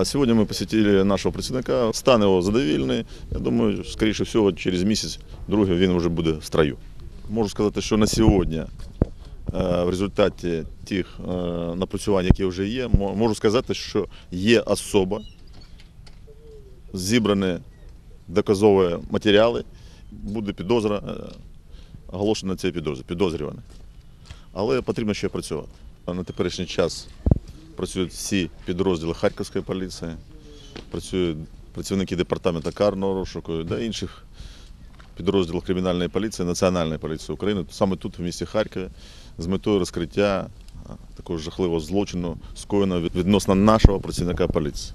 А Сьогодні ми посетили нашого працівника. Стан його задовільний. Я думаю, скоріше всього, через місяць другий він вже буде в строю. Можу сказати, що на сьогодні е, в результаті тих е, напрацювань, які вже є, можу сказати, що є особа, зібрані доказові матеріали, буде підозра, е, оголошена цей підозр, підозрюваний. Але потрібно ще працювати. На теперішній час працюють всі підрозділи Харківської поліції, працюють працівники департаменту карного розшуку та інших підрозділів кримінальної поліції, Національної поліції України, саме тут, в місті Харкові, з метою розкриття такого жахливого злочину, скоєного відносно нашого працівника поліції.